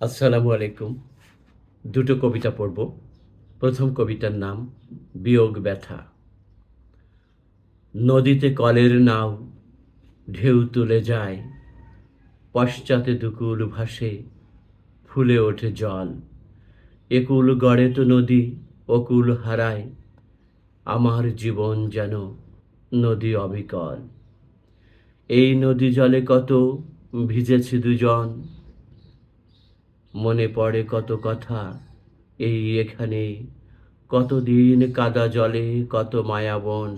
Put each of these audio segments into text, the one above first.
আসসালামু আলাইকুম। দুটো কবিতা পড়ব। প্রথম কবিতার নাম, বিয়োগ ব্যথা। নদীতে কলের নাও, ঢেউ তুলে যায়। পশ্চাতে দুকুল ভাসে, ফুলে ওঠে জল। একুল গড়ে তো নদী, অকুল হারায়। আমার জীবন যেন নদী অবিকল। এই নদী জলে কত ভিজেছে দুজন। মনে পড়ে কত কথা। এই এখানে কতদিন কাদা জলে, কত মায়াবন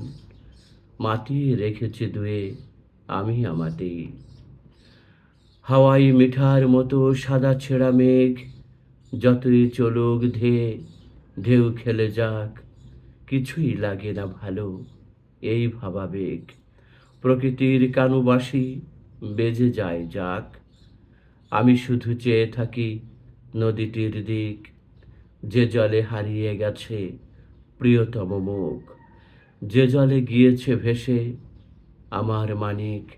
মাতিয়ে রেখেছে দুয়ে আমি আমাতে। হাওয়াই মিঠার মতো সাদা ছেঁড়া মেঘ, যতই চলুক ধেয়ে ঢেউ খেলে যাক, কিছুই লাগে না ভালো এই ভাবাবেগ। প্রকৃতির কানুবাসী বেজে যায় যাক। আমি শুধু চেয়ে থাকি নদীটির দিক, যে জলে হারিয়ে গেছে প্রিয়তম মুখ। যে জলে গিয়েছে ভেসে আমার মানিক,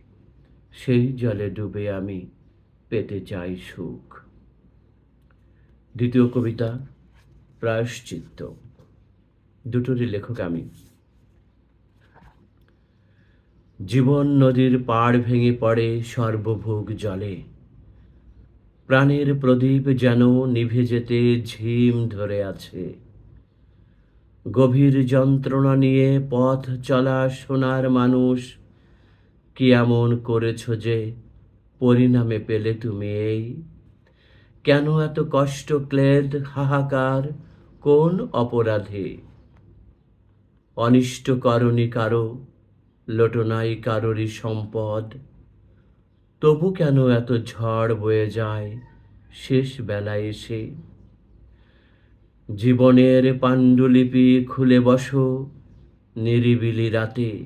সেই জলে ডুবে আমি পেতে চাই সুখ। দ্বিতীয় কবিতা, প্রায়শ্চিত্ত। দুটোরই লেখক আমি। জীবন নদীর পাড় ভেঙে পড়ে সর্বভোগ জলে। প্রাণের প্রদীপ যেন নিভে যেতে ঝিম ধরে আছে। গভীর যন্ত্রণা নিয়ে পথ চলা সোনার মানুষ, কি এমন করেছ যে পরিণামে পেলে তুমি এই? কেন এত কষ্ট ক্লেদ হাহাকার? কোন অপরাধে? অনিষ্ট করণী কারও, লোটনাই কারোরই সম্পদ। তবু কেন এত ঝড় বয়ে যায় শেষ বেলায় এসে? জীবনের পাণ্ডুলিপি খুলে বসো নিরিবিলি রাতে।